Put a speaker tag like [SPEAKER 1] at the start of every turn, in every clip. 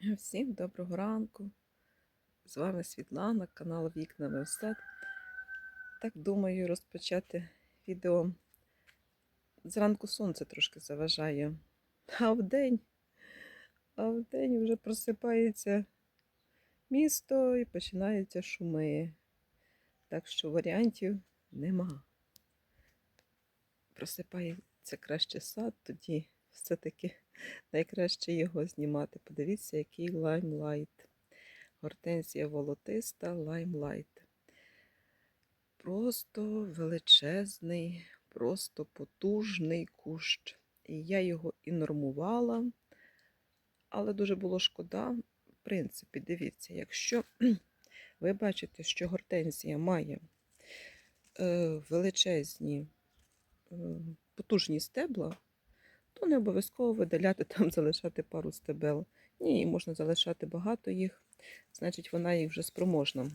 [SPEAKER 1] Всім доброго ранку. З вами Світлана, канал Вікна Мевсад. Так думаю розпочати відео. Зранку сонце трошки заважає, а вдень, а вдень вже просипається місто і починаються шуми. Так що варіантів нема. Просипається краще сад, тоді все-таки найкраще його знімати. Подивіться, який лаймлайт. Гортензія волотиста лаймлайт. Просто величезний, просто потужний кущ. І я його і нормувала, але дуже було шкода. В принципі, дивіться, якщо ви бачите, що гортензія має е, величезні, е, потужні стебла, то не обов'язково видаляти там, залишати пару стебел. Ні, можна залишати багато їх, значить, вона їх вже спроможна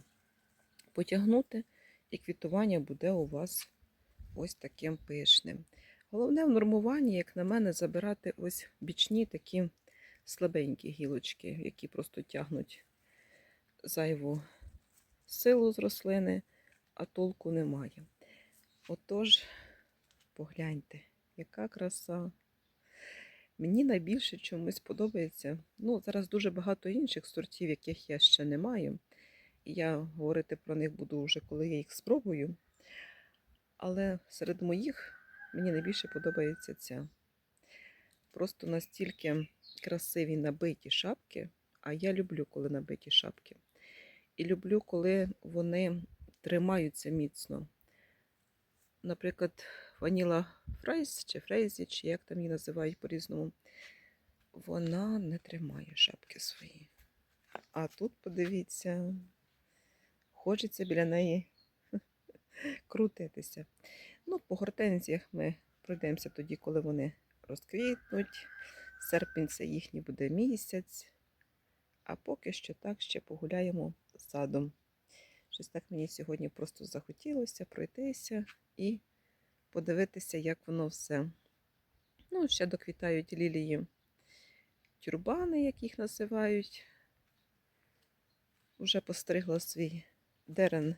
[SPEAKER 1] потягнути, і квітування буде у вас ось таким пишним. Головне в нормуванні, як на мене, забирати ось бічні такі слабенькі гілочки, які просто тягнуть зайву силу з рослини, а толку немає. Отож, погляньте, яка краса. Мені найбільше чомусь подобається. Ну, зараз дуже багато інших сортів, яких я ще не маю. Я говорити про них буду вже, коли я їх спробую. Але серед моїх мені найбільше подобається ця. Просто настільки красиві набиті шапки, а я люблю, коли набиті шапки. І люблю, коли вони тримаються міцно. Наприклад, ваніла фрейз чи фрейзі, чи як там її називають по-різному, вона не тримає шапки свої. А тут, подивіться, хочеться біля неї крутитися. Ну, по гортензіях ми пройдемося тоді, коли вони розквітнуть. Серпень це їхній буде місяць. А поки що так ще погуляємо садом. Щось так мені сьогодні просто захотілося пройтися і подивитися, як воно все. Ну, ще доквітають лілії тюрбани, як їх називають. Вже постригла свій дерен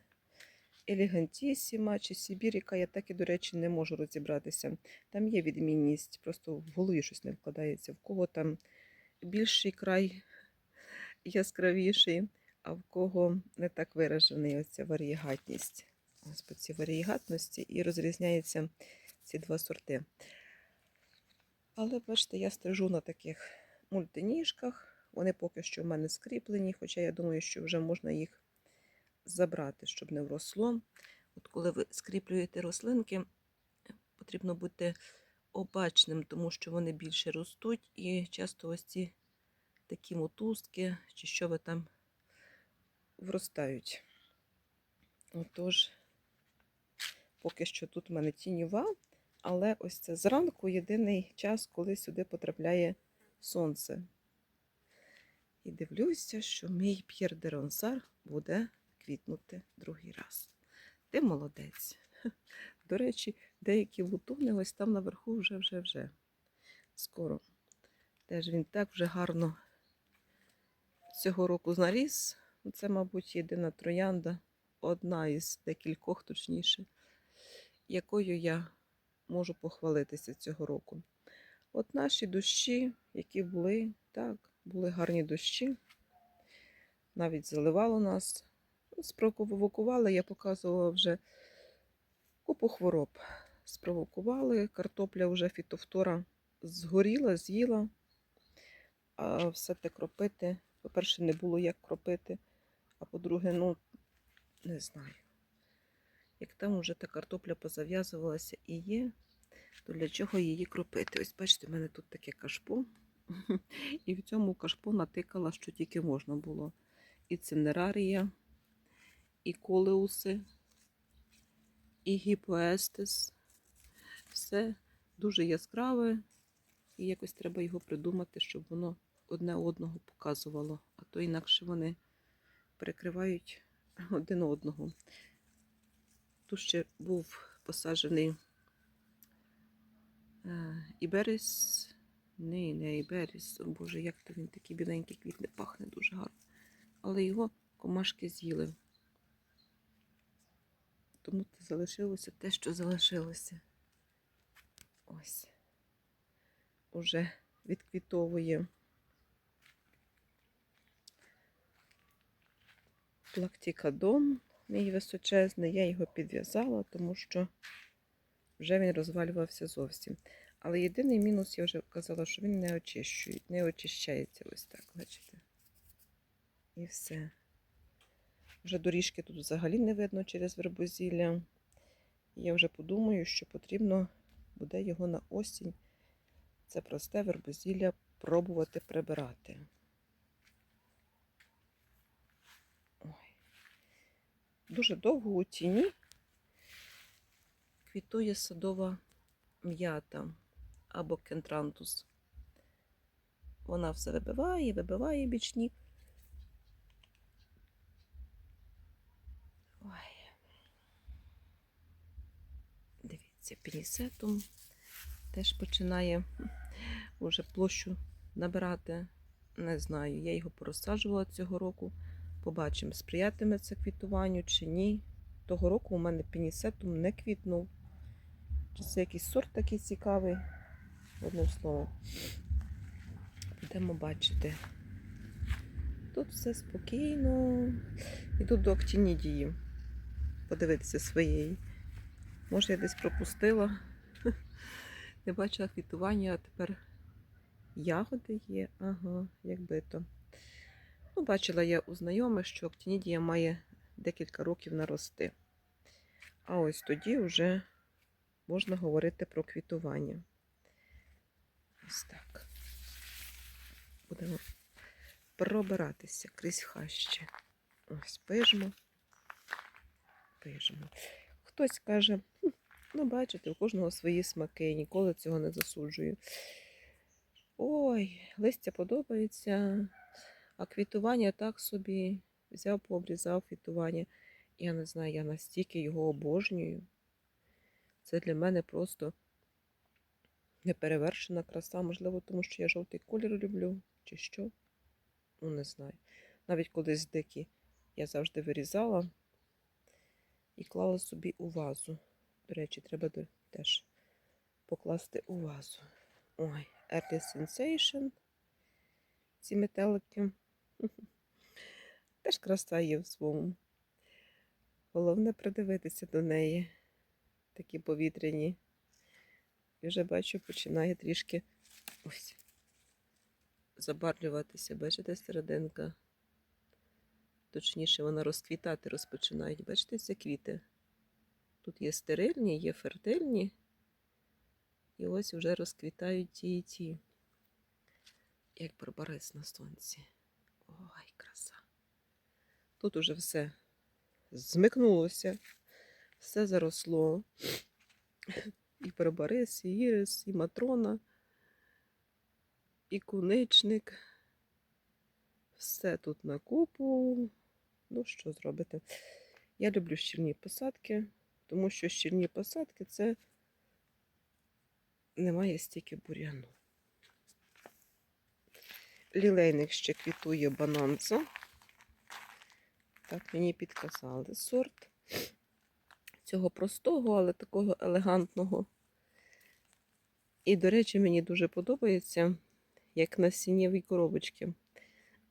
[SPEAKER 1] елегантісіма чи Сибіріка. Я так і, до речі, не можу розібратися. Там є відмінність, просто в голові щось не вкладається. В кого там більший край яскравіший, а в кого не так виражений оця варієгатність. По цій варієгатності і розрізняються ці два сорти. Але, бачите, я стрижу на таких мультиніжках. Вони поки що в мене скріплені, хоча я думаю, що вже можна їх забрати, щоб не вросло. От коли ви скріплюєте рослинки, потрібно бути обачним, тому що вони більше ростуть, і часто ось ці такі мотузки, чи що ви там вростають. Отож, поки що тут в мене тіньова, але ось це зранку єдиний час, коли сюди потрапляє сонце. І дивлюся, що мій П'єр де Ронсар буде квітнути другий раз. Ти молодець. До речі, деякі бутони ось там наверху вже вже вже скоро. Теж він так вже гарно цього року наріс. Це, мабуть, єдина троянда, одна із декількох, точніше, якою я можу похвалитися цього року. От наші дощі, які були, так, були гарні дощі. Навіть заливало нас. Спровокували, я показувала вже купу хвороб. Спровокували, картопля вже фітофтора згоріла, з'їла, а все те кропити. По-перше, не було як кропити, а по-друге, ну, не знаю. Як там вже та картопля позав'язувалася і є, то для чого її кропити? Ось бачите, в мене тут таке кашпо. І в цьому кашпо натикала, що тільки можна було. І цинерарія, і колеуси, і гіпоестис. Все дуже яскраве, і якось треба його придумати, щоб воно одне одного показувало, а то інакше вони перекривають один одного. Тут ще був посаджений е, іберіс, Ні, не Іберіс. О, Боже, як то він такий біленький квітне, пахне дуже гарно. Але його комашки з'їли. Тому залишилося те, що залишилося. Ось. Уже відквітовує плактикадон, мій височезний. Я його підв'язала, тому що вже він розвалювався зовсім. Але єдиний мінус, я вже казала, що він не очищує, не очищається ось так, бачите. І все. Вже доріжки тут взагалі не видно через вербозілля. Я вже подумаю, що потрібно буде його на осінь. Це просте вербозілля пробувати прибирати. Дуже довго у тіні квітує садова м'ята або кентрантус. Вона все вибиває, вибиває бічні. Ой. Дивіться, пінісетум теж починає вже площу набирати. Не знаю, я його порозсаджувала цього року. Побачимо, сприятиме це квітуванню чи ні. Того року у мене пінісетум не квітнув. Чи це якийсь сорт такий цікавий? Одним словом. Будемо бачити. Тут все спокійно. Іду до актінідії. Подивитися своєї. Може, я десь пропустила. Не бачила квітування, а тепер ягоди є. Ага, якби то. Ну, бачила я у знайомих, що актінідія має декілька років нарости. А ось тоді вже можна говорити про квітування. Ось так. Будемо пробиратися крізь хащі. Ось пижмо. Пижмо. Хтось каже, ну, бачите, у кожного свої смаки, ніколи цього не засуджую. Ой, листя подобається, а квітування так собі взяв, пообрізав квітування. Я не знаю, я настільки його обожнюю. Це для мене просто неперевершена краса, можливо, тому що я жовтий колір люблю, чи що. Ну, не знаю. Навіть колись дикі я завжди вирізала і клала собі у вазу. До речі, треба теж покласти у вазу. Ой, Early Sensation. Ці метелики. Теж краса є в своєму. Головне придивитися до неї. Такі повітряні. І вже бачу, починає трішки ось забарвлюватися. Бачите, серединка. Точніше, вона розквітати розпочинають. Бачите, ці квіти? Тут є стерильні, є фертильні. І ось вже розквітають ті і ті. Як барбарис на сонці. Ой, краса. Тут уже все змикнулося, все заросло. І барбарис, і ірис, і матрона, і куничник. Все тут на купу. Ну, що зробити? Я люблю щільні посадки, тому що щільні посадки це немає стільки бур'яну. Лілейник ще квітує бананза. Так, мені підказали сорт цього простого, але такого елегантного. І, до речі, мені дуже подобається, як насіннєві коробочки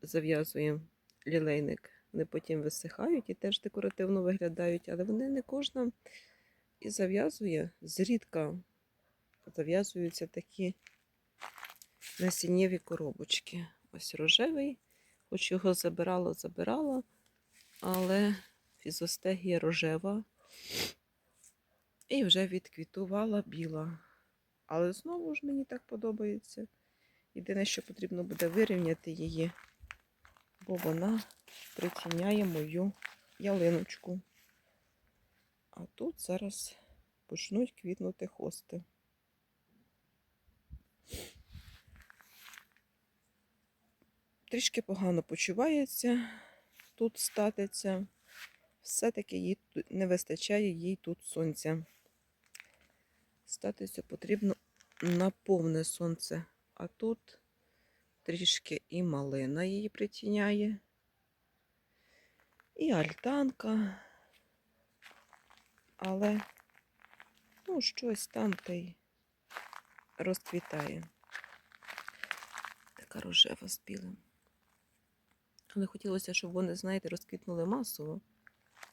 [SPEAKER 1] зав'язує лілейник. Вони потім висихають і теж декоративно виглядають, але вони не кожна і зав'язує, зрідка зав'язуються такі насіннєві коробочки. Ось рожевий, хоч його забирала, забирала, але фізостегія рожева і вже відквітувала біла. Але знову ж мені так подобається. Єдине, що потрібно буде вирівняти її, бо вона притіняє мою ялиночку. А тут зараз почнуть квітнути хости. Трішки погано почувається, тут статиться. Все-таки їй не вистачає їй тут сонця. Статися потрібно на повне сонце а тут трішки і малина її притіняє, і альтанка, але ну, щось там та й розквітає. Така рожева з білим. Але хотілося, щоб вони, знаєте, розквітнули масово.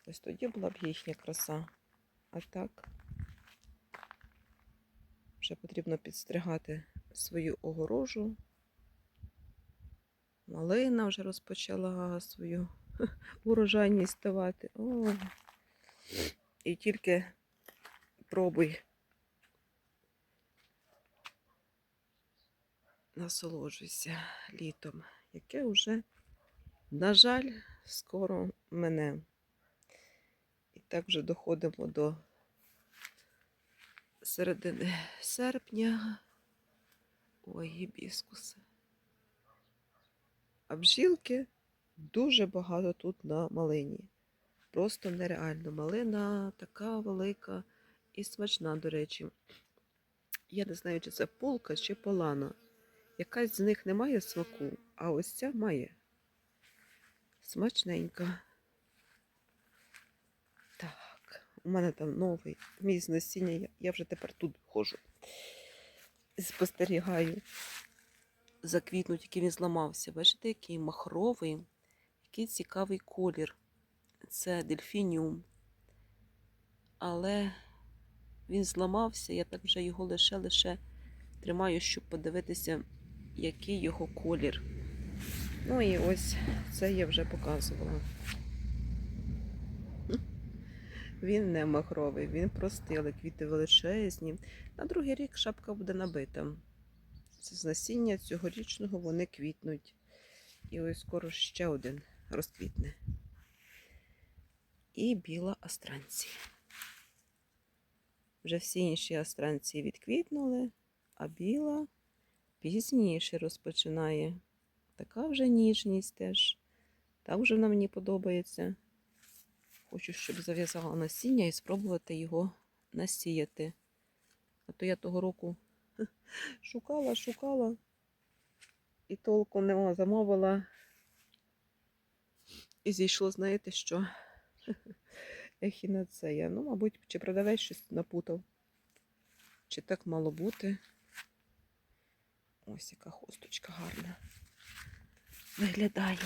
[SPEAKER 1] Ось тоді була б їхня краса. А так вже потрібно підстригати свою огорожу. Малина вже розпочала свою урожайність ставати. О, і тільки пробуй. Насолоджуйся літом, яке вже, на жаль, скоро мене. І так вже доходимо до середини серпня. Ой, гібіскуси. А бжілки дуже багато тут на малині. Просто нереально. Малина така велика і смачна, до речі. Я не знаю, чи це полка, чи полана. Якась з них не має смаку, а ось ця має. Смачненька. Так, у мене там новий мій з насіння. Я, вже тепер тут ходжу. Спостерігаю. Заквітнуть, який він зламався. Бачите, який махровий, який цікавий колір. Це дельфініум. Але він зламався, я так вже його лише лише тримаю, щоб подивитися, який його колір. Ну і ось це я вже показувала. Він не махровий, він простий, але квіти величезні. На другий рік шапка буде набита. Це з насіння цьогорічного вони квітнуть. І ось скоро ще один розквітне. І біла астранція. Вже всі інші астранції відквітнули, а біла пізніше розпочинає. Така вже ніжність теж. Так вже вона мені подобається. Хочу, щоб зав'язала насіння і спробувати його насіяти. А то я того року шукала, шукала і толку нема замовила. І зійшло, знаєте що? Ехінацея. Ну, мабуть, чи продавець щось напутав. Чи так мало бути. Ось яка хосточка гарна. Виглядає.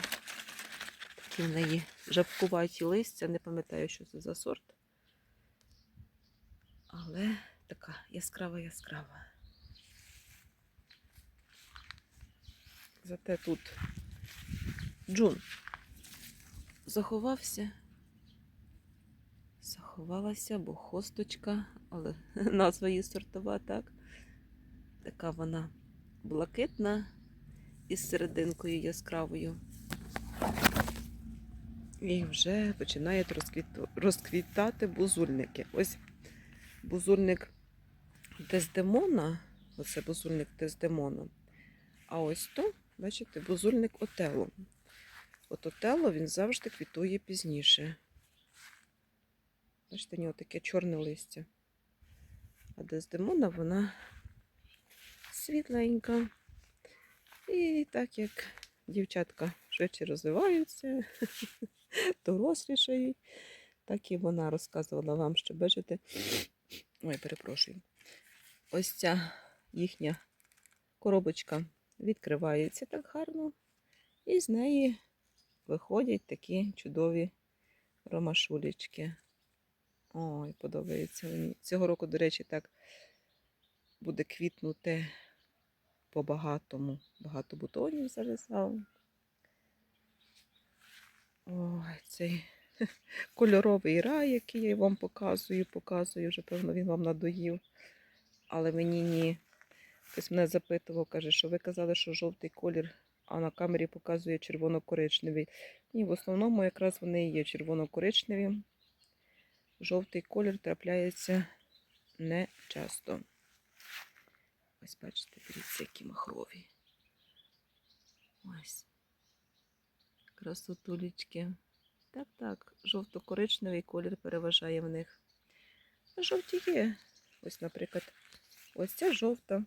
[SPEAKER 1] Такі в неї жабкуваті листя, не пам'ятаю, що це за сорт. Але така яскрава яскрава. Зате тут Джун заховався. Заховалася, бо хосточка, але назва її сортова, так? Така вона блакитна із серединкою яскравою. І вже починають розквітати бузульники. Ось бузульник Дездемона, оце бузульник Дездемона. А ось то, бачите, бузульник Отело. От Отело він завжди квітує пізніше. Бачите, у нього таке чорне листя. А Дездемона вона світленька. І так як дівчатка швидше розвиваються, дорослішають, так і вона розказувала вам, що бачите. Ой, перепрошую. Ось ця їхня коробочка відкривається так гарно, і з неї виходять такі чудові ромашулечки. Ой, подобається мені. Цього року, до речі, так буде квітнути по багатому. Багато бутонів зав'язав. Ой, цей кольоровий рай, який я вам показую, показую, вже, певно, він вам надоїв. Але мені ні. Хтось мене запитував, каже, що ви казали, що жовтий колір, а на камері показує червоно-коричневий. Ні, в основному якраз вони є червоно-коричневі. Жовтий колір трапляється не часто. Ось бачите, дивіться, які махрові. Ось. Красотулечки. Так, так, жовто-коричневий колір переважає в них. А жовті є. Ось, наприклад, ось ця жовта.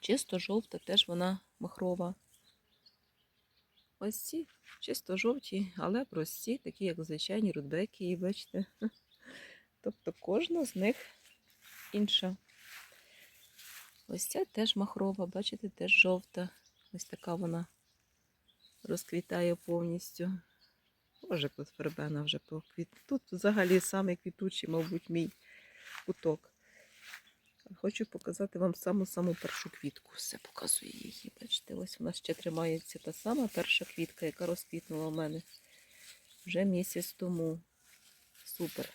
[SPEAKER 1] Чисто жовта, теж вона махрова. Ось ці чисто жовті, але прості, такі, як звичайні рудбеки, і бачите. Тобто кожна з них інша. Ось ця теж махрова, бачите, теж жовта. Ось така вона розквітає повністю. Боже, тут фербена вже поквіт. Тут взагалі самий квітучий, мабуть, мій куток. Хочу показати вам саму-саму першу квітку. Все показую її. Бачите, ось вона ще тримається та сама перша квітка, яка розквітнула у мене вже місяць тому. Супер.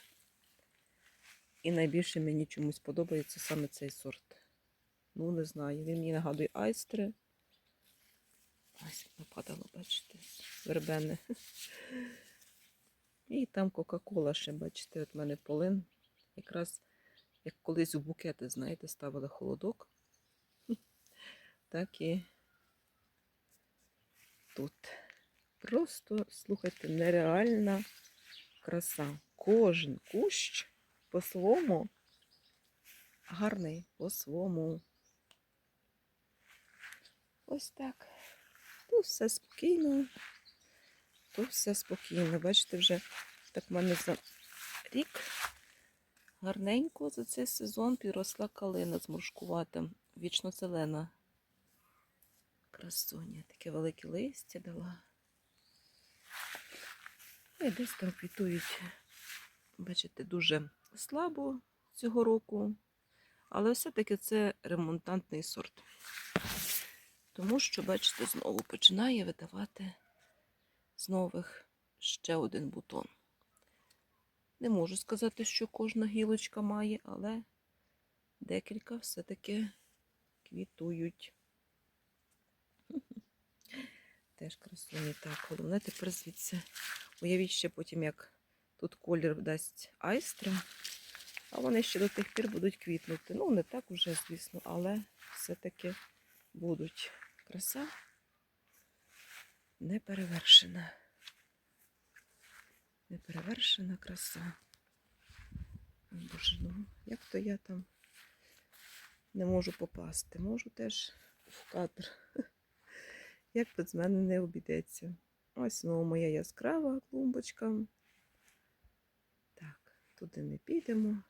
[SPEAKER 1] І найбільше мені чомусь подобається саме цей сорт. Ну, не знаю. Він мені нагадує айстри. Ось нападало, бачите, вербене. І там Кока-Кола ще, бачите, от в мене полин. Якраз як колись у букети, знаєте, ставили холодок. Так і тут. Просто, слухайте, нереальна краса. Кожен кущ по-своєму гарний, по-своєму. Ось так. Тут все спокійно. Тут все спокійно. Бачите, вже так в мене за рік гарненько за цей сезон підросла калина зморшкувата, вічно зелена. Красуня, таке велике листя дала. І десь там квітують, бачите, дуже слабо цього року. Але все-таки це ремонтантний сорт. Тому що, бачите, знову починає видавати з нових ще один бутон. Не можу сказати, що кожна гілочка має, але декілька все-таки квітують. Теж красуні. Так, головне тепер звідси. Уявіть ще потім, як тут колір дасть айстра, а вони ще до тих пір будуть квітнути. Ну, не так уже, звісно, але все-таки будуть. Краса неперевершена. Неперевершена краса. Боже, ну як то я там не можу попасти. Можу теж в кадр. Як без мене не обійдеться. Ось знову моя яскрава клумбочка. Так, туди не підемо.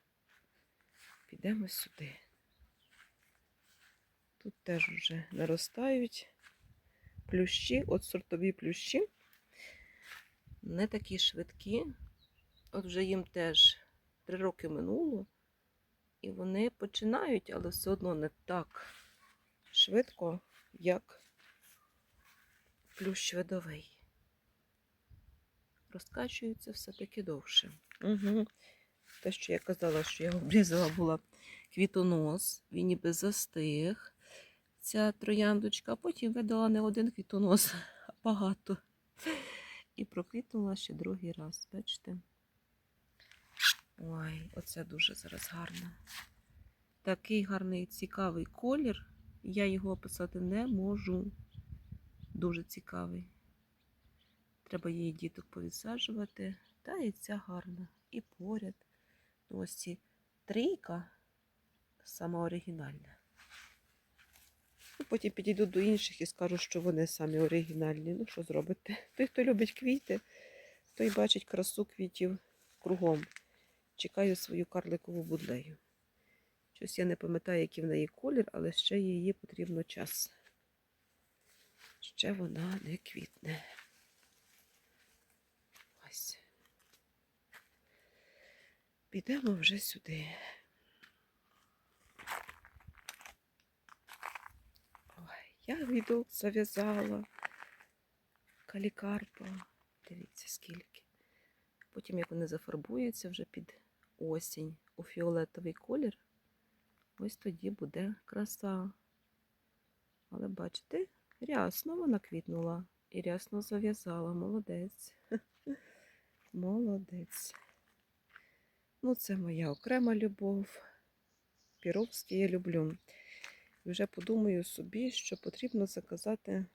[SPEAKER 1] Підемо сюди. Тут теж вже наростають плющі, от сортові плющі. Не такі швидкі. От вже їм теж три роки минуло. І вони починають, але все одно не так швидко, як плющ видовий. Розкачуються все-таки довше. Угу. Те, що я казала, що я обрізала, була квітонос, він ніби застиг, ця трояндочка, а потім видала не один квітонос, а багато. І проквітнула ще другий раз, бачите? Ой, оце дуже зараз гарно. Такий гарний цікавий колір. Я його описати не можу. Дуже цікавий. Треба її діток повідсаджувати. Та і ця гарна. І поряд. Ну, ось ці трійка сама оригінальна. Ну, Потім підійду до інших і скажу, що вони самі оригінальні. Ну, що зробите? Той, хто любить квіти, той бачить красу квітів кругом. Чекаю свою карликову будлею. Щось я не пам'ятаю, який в неї колір, але ще її потрібно час. Ще вона не квітне. Ось. Підемо вже сюди. Ой, я відок зав'язала. Калікарпа. Дивіться, скільки. Потім, як вони зафарбуються вже під осінь у фіолетовий колір, ось тоді буде краса. Але бачите, рясно вона квітнула і рясно зав'язала. Молодець. Молодець. Ну, це моя окрема любов. Піровські я люблю. Вже подумаю собі, що потрібно заказати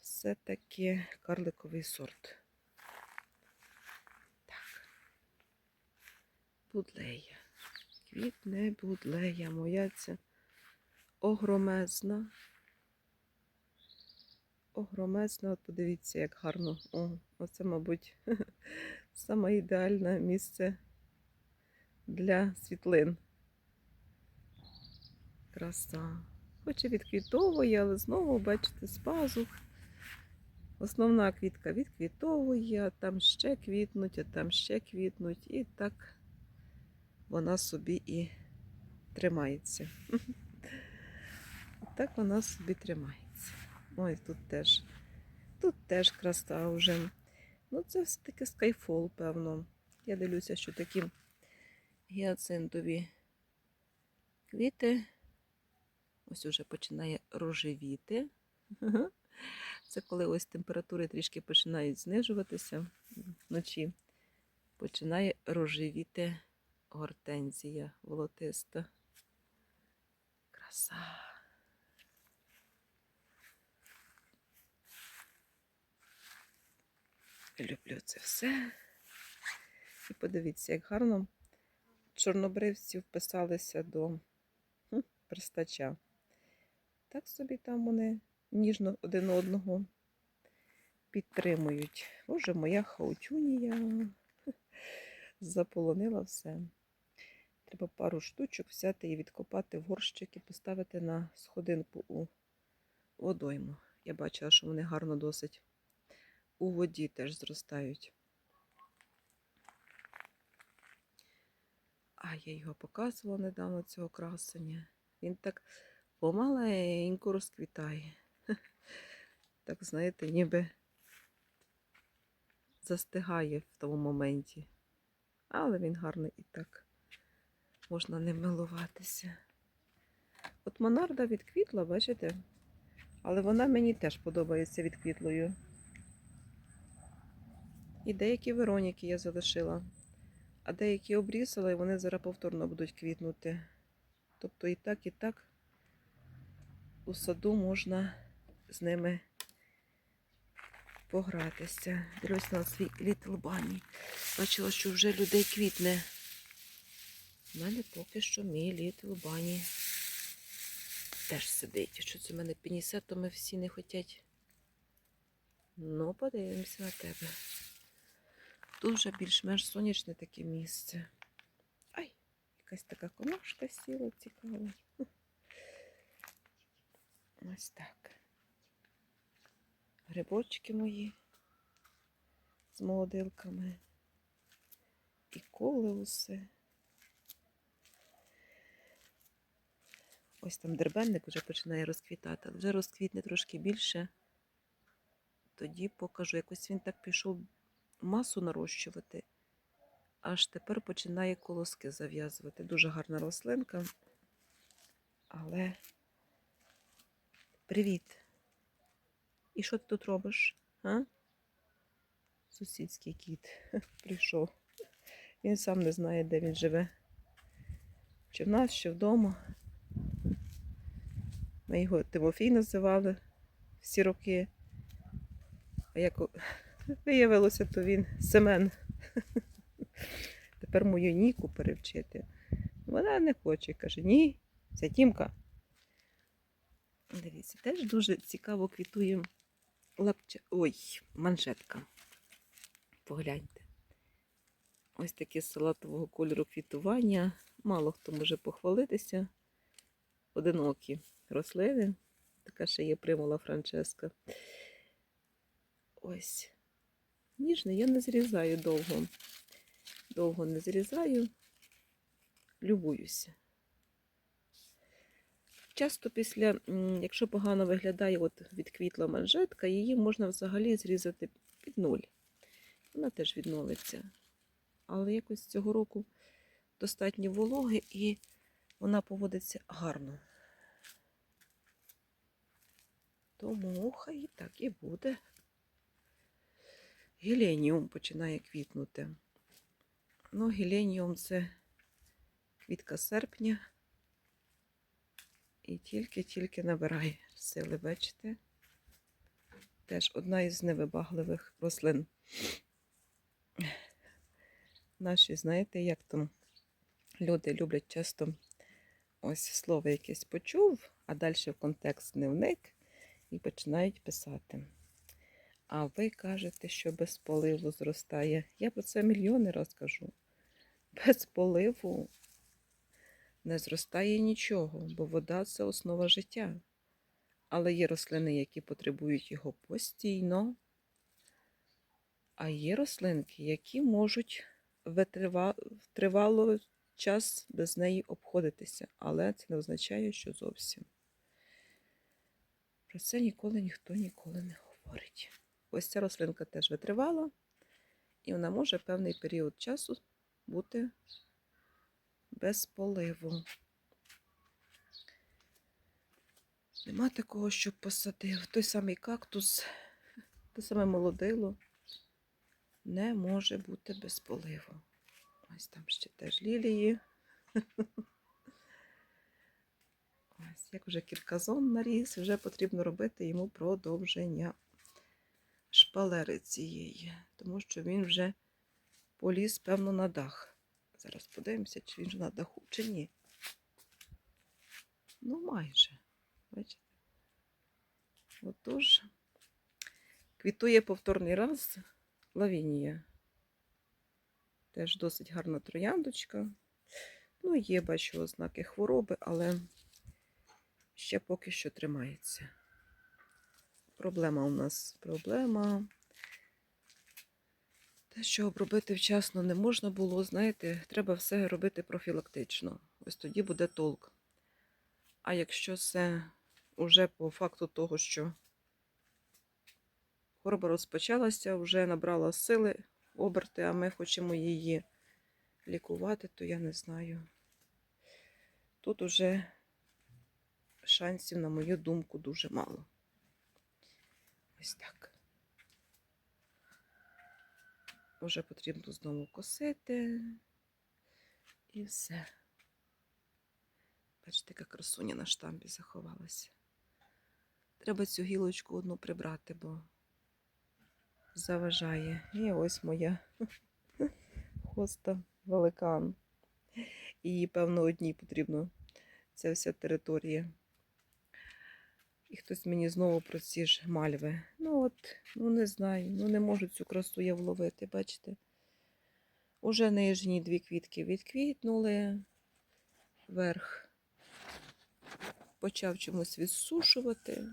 [SPEAKER 1] все-таки карликовий сорт. Так. Будлея. Квітне будлея. Моя ця огромезна. Огромезна, от подивіться, як гарно. О, оце, мабуть, саме ідеальне місце для світлин. Краса. Хоч і відквітовує, але знову, бачите, з пазух. Основна квітка відквітовує, там ще квітнуть, а там ще квітнуть. І так вона собі і тримається. Так вона собі тримається. Ой, тут теж. Тут теж краса вже. Ну, це все-таки скайфол, певно. Я дивлюся, що такі гіацинтові квіти. Ось уже починає рожевіти. Це коли ось температури трішки починають знижуватися вночі. Починає рожевіти гортензія волотиста. Краса. Люблю це все. І подивіться, як гарно чорнобривці вписалися до пристача. Так собі там вони ніжно один одного підтримують. Боже, моя хаутюнія заполонила все. Треба пару штучок взяти і відкопати в горщик і поставити на сходинку у водойму. Я бачила, що вони гарно досить у воді теж зростають. А я його показувала недавно цього красення. Він так помаленьку розквітає. Так, знаєте, ніби застигає в тому моменті. Але він гарний і так можна ним милуватися. От Монарда відквітла, бачите? Але вона мені теж подобається відквітлою. І деякі Вероніки я залишила, а деякі обрізала, і вони зараз повторно будуть квітнути. Тобто і так, і так у саду можна з ними погратися. Дивлюсь на свій Little Bunny. Бачила, що вже людей квітне. У мене поки що мій Little Bunny теж сидить. Що це в мене пінісетами всі не хотять? Ну, подивимося на тебе. Тут вже більш-менш сонячне таке місце. Ай, якась така комашка сіла цікава. Ось так. Грибочки мої з молодилками. І колеуси. Ось там дербенник вже починає розквітати, але вже розквітне трошки більше. Тоді покажу. Якось він так пішов масу нарощувати, аж тепер починає колоски зав'язувати. Дуже гарна рослинка. Але привіт! І що ти тут робиш? А? Сусідський кіт прийшов. Він сам не знає, де він живе. Чи в нас, чи вдома. Ми його Тимофій називали всі роки. А як виявилося, то він Семен. Тепер мою Ніку перевчити. Вона не хоче, каже, ні, це Тімка. Дивіться, теж дуже цікаво квітує лапча. Ой, манжетка. Погляньте. Ось таке салатового кольору квітування. Мало хто може похвалитися. Одинокі рослини. Така ще є примула Франческа. Ось. Ніжний, я не зрізаю довго. Довго не зрізаю, любуюся. Часто після, якщо погано виглядає от відквітла манжетка, її можна взагалі зрізати під нуль. Вона теж відновиться. Але якось цього року достатньо вологи і вона поводиться гарно. Тому хай і так і буде. Геленіум починає квітнути. Ну, геленіум це квітка серпня. І тільки-тільки набирає сили, бачите? Теж одна із невибагливих рослин. Наші, знаєте, як там люди люблять часто ось слово якесь почув, а далі в контекст не вник і починають писати. А ви кажете, що без поливу зростає. Я про це мільйони раз кажу. Без поливу не зростає нічого, бо вода це основа життя. Але є рослини, які потребують його постійно. А є рослинки, які можуть тривало час без неї обходитися. Але це не означає, що зовсім. Про це ніколи ніхто ніколи не говорить. Ось ця рослинка теж витривала, і вона може певний період часу бути без поливу. Нема такого, щоб посадив. Той самий кактус, те саме молодило не може бути без поливу. Ось там ще теж лілії. Ось, як вже кірказон наріс, вже потрібно робити йому продовження шпалери цієї, тому що він вже поліз, певно, на дах. Зараз подивимося, чи він вже на даху, чи ні. Ну, майже. Бачите? Отож, квітує повторний раз лавінія. Теж досить гарна трояндочка. Ну, є, бачу, ознаки хвороби, але ще поки що тримається. Проблема у нас проблема. Те, що обробити вчасно не можна було, знаєте, треба все робити профілактично. Ось тоді буде толк. А якщо це вже по факту того, що хвороба розпочалася, вже набрала сили, оберти, а ми хочемо її лікувати, то я не знаю. Тут уже шансів, на мою думку, дуже мало. Ось так. Вже потрібно знову косити. І все. Бачите, яка красуня на штампі заховалася. Треба цю гілочку одну прибрати, бо заважає. І ось моя хоста великан. Її, певно, одній потрібно. Ця вся територія. І хтось мені знову про ці ж мальви. Ну от, ну не знаю, ну не можу цю красу я вловити, бачите? Уже нижні дві квітки відквітнули, верх почав чомусь відсушувати.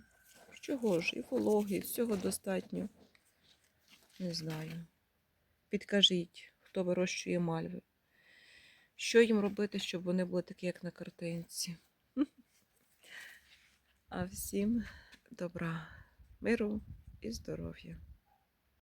[SPEAKER 1] Чого ж? І вологи, і всього достатньо. Не знаю. Підкажіть, хто вирощує мальви. Що їм робити, щоб вони були такі, як на картинці? А всім добра, миру і здоров'я.